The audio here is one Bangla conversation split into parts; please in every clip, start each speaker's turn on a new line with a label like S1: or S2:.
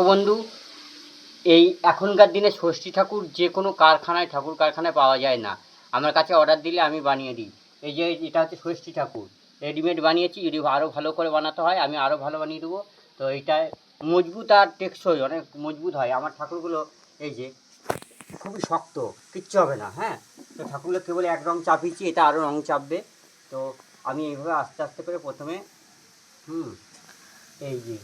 S1: বন্ধু, এই এখনকার দিনে ষষ্ঠী ঠাকুর যে কোনো কারখানায়, ঠাকুর কারখানায় পাওয়া যায় না। আমার কাছে অর্ডার দিলে আমি বানিয়ে দিই। এই যে এটা হচ্ছে ষষ্ঠী ঠাকুর। রেডিমেড বানিয়েছি, যদি আরও ভালো করে বানাতে হয়, আমি আরও ভালো বানিয়ে দেবো। তো এইটায় মজবুত আর টেকসই, অনেক মজবুত হয়। আমার ঠাকুরগুলো এই যে খুবই শক্ত, কিচ্ছু হবে না হ্যাঁ? তো ঠাকুরগুলো কেবল এক রং চাপিয়েছি, এটা আরও রং চাপবে। তো আমি এইভাবে আস্তে আস্তে করে প্রথমে, হুম, এই যে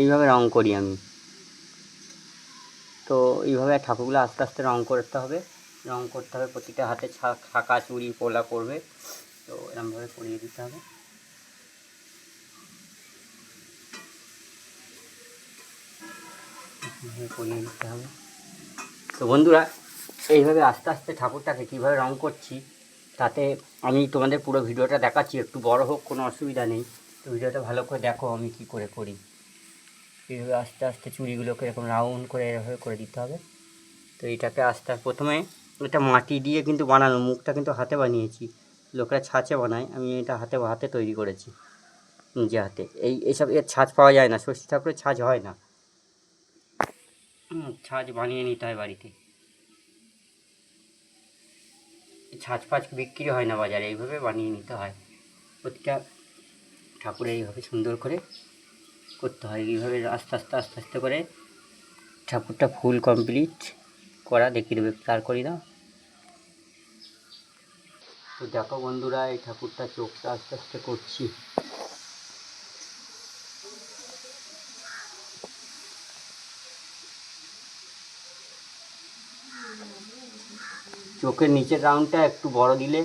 S1: এইভাবে রং করি আমি। তো এইভাবে ঠাকুরগুলো আস্তে আস্তে রং করতে হবে। রং করতে হবে, প্রতিটা হাতে ছাকা চুড়ি, পোলা করবে তো এরমভাবে করিয়ে দিতে হবে। করিয়ে দিতে হবে। তো বন্ধুরা, এইভাবে আস্তে আস্তে ঠাকুরটাকে কীভাবে রং করছি, তাতে আমি তোমাদের পুরো ভিডিওটা দেখাচ্ছি। একটু বড় হোক, কোনো অসুবিধা নেই। তো ভিডিওটা ভালো করে দেখো আমি কি করে করি। এইভাবে আস্তে আস্তে চুড়িগুলোকে এরকম রাউন্ড করে এভাবে করে দিতে হবে। তো এইটাকে আস্তে প্রথমে এটা মাটি দিয়ে কিন্তু বানানো, মুখটা কিন্তু হাতে বানিয়েছি। লোকেরা ছাঁচে বানায়, আমি এটা হাতে হাতে তৈরি করেছি নিজে হাতে। এই এইসব এর ছাঁচ পাওয়া যায় না ষষ্ঠী ঠাকুরের ছাঁচ হয় না। ছাঁচ বানিয়ে নিতে হয় বাড়িতে। ছাঁচ ফাঁচ বিক্রি হয় না বাজারে, এইভাবে বানিয়ে নিতে হয়। প্রতিটা ঠাকুর এইভাবে সুন্দর করে করতে হয়। এইভাবে আস্তে আস্তে আস্তে আস্তে করে ঠাকুরটা ফুল কমপ্লিট করা দেখিয়ে দেবে তার করি দাও তো দেখো বন্ধুরা, এই ঠাকুরটা চোখটা আস্তে আস্তে করছি। চোখের নিচের রাউন্ডটা একটু বড় দিলে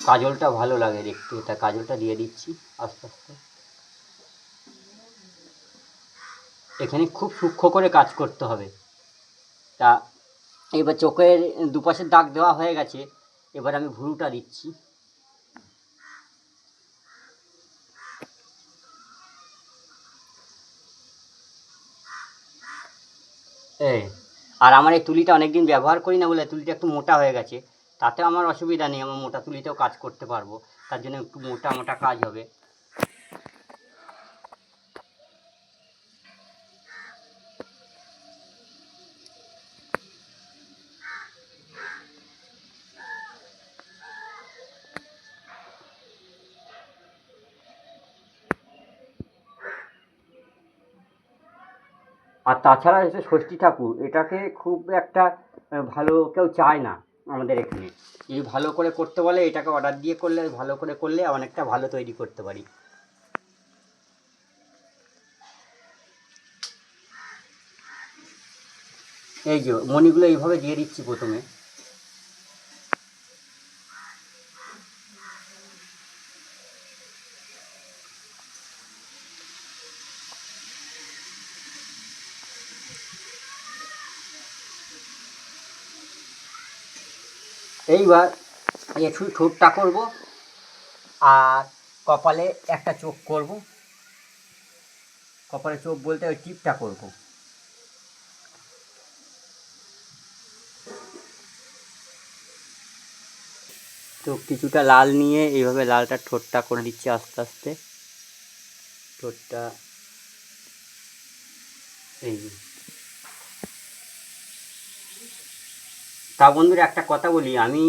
S1: কাজলটা ভালো লাগে দেখতে। তা কাজলটা দিয়ে দিচ্ছি আস্তে আস্তে। এখানে খুব সূক্ষ্ম করে কাজ করতে হবে। তা এবার চোখের দুপাশের দাগ দেওয়া হয়ে গেছে, এবার আমি ভুরুটা দিচ্ছি। এই, আর আমার এই তুলিটা অনেকদিন ব্যবহার করি না বলে তুলিটা একটু মোটা হয়ে গেছে, তাতে আমার অসুবিধা নেই, আমার মোটা তুলিতেও কাজ করতে পারব, তার জন্য একটু মোটা মোটা কাজ হবে। আর তাছাড়া এসে ষষ্ঠী ঠাকুর, এটাকে খুব একটা ভালো কেউ চায় না আমাদের এখানে। যদি ভালো করে করতে বলে, এটাকে অর্ডার দিয়ে করলে, ভালো করে করলে অনেকটা ভালো তৈরি করতে পারি। এই যে মণিগুলো এইভাবে দিয়ে দিচ্ছি প্রথমে। এইবার একটু ঠোঁটটা করব আর কপালে একটা চোখ করব। কপালে চোখ বলতে ওই টিপটা করব। তো কিছুটা লাল নিয়ে এইভাবে লালটা ঠোঁটটা করে দিচ্ছি আস্তে আস্তে। ঠোঁটটা এই তা বন্ধুরা একটা কথা বলি, আমি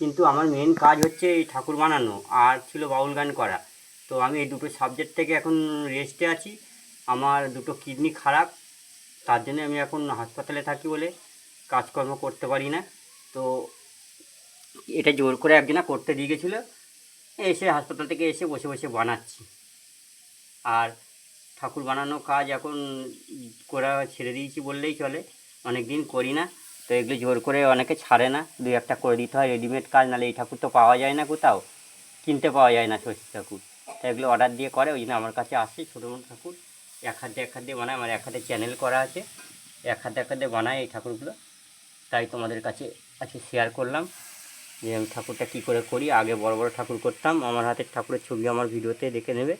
S1: কিন্তু আমার মেন কাজ হচ্ছে এই ঠাকুর বানানো আর ছিল বাউল গান করা। তো আমি এই দুটো সাবজেক্ট থেকে এখন রেস্টে আছি, আমার দুটো কিডনি খারাপ, তার জন্য আমি এখন হাসপাতালে থাকি বলে কাজকর্ম করতে পারি না। তো এটা জোর করে একজনা করতে দিয়ে গেছিল, এসে হাসপাতাল থেকে এসে বসে বসে বানাচ্ছি। আর ঠাকুর বানানো কাজ এখন করা ছেড়ে দিয়েছি বললেই চলে অনেক দিন করি না। তো এগুলো জোর করে অনেকে ছাড়ে না। দুই একটা করে দিতে হয় রেডিমেড কাজ, নাহলে এই ঠাকুর তো পাওয়া যায় না কোথাও। কিনতে পাওয়া যায় না ষষ্ঠী ঠাকুর। তো এগুলো অর্ডার দিয়ে করে, ওই জন্য আমার কাছে আসে ছোটো মোটো ঠাকুর। এক হাতে এক হাতে বানায়, আমার এক হাতে চ্যানেল করা আছে। এক হাতে এক হাতে বানায় এই ঠাকুরগুলো। তাই তোমাদের কাছে আজকে শেয়ার করলাম যে আমি ঠাকুরটা কী করে করি। আগে বড় বড় ঠাকুর করতাম, আমার হাতের ঠাকুরের ছবি আমার ভিডিওতে দেখে নেবে।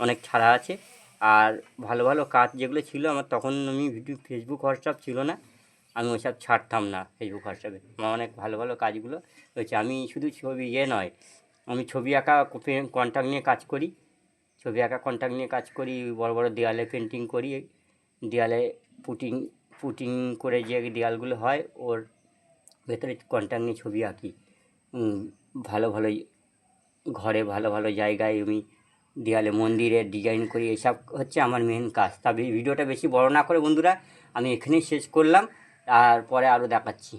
S1: অনেক ছাড়া আছে। আর ভালো ভালো কাজ যেগুলো ছিল, আমার তখন আমি ভিডিও ফেসবুক হোয়াটসঅ্যাপ ছিল না। আমি ওইসব ছাড়তাম না ফেসবুক হোয়াটসঅ্যাপে আমার অনেক ভালো ভালো কাজগুলো হয়েছে। আমি শুধু ছবি ইয়ে নয়, আমি ছবি আঁকা কন্ট্যাক্ট নিয়ে কাজ করি। ছবি আঁকা কন্ট্যাক্ট নিয়ে কাজ করি, বড় বড় দেয়ালে পেন্টিং করি। দেয়ালে পুটিং পুটিং করে যে দেয়ালগুলো হয়, ওর ভেতরে কন্ট্যাক্ট নিয়ে ছবি আঁকি। ভালো ভালো ঘরে ভালো ভালো জায়গায় আমি দেয়ালে মন্দিরের ডিজাইন করি, এসব হচ্ছে আমার মেন কাজ। তবে ভিডিওটা বেশি বড় না করে বন্ধুরা, আমি এখানেই শেষ করলাম। তারপরে আরও দেখাচ্ছি।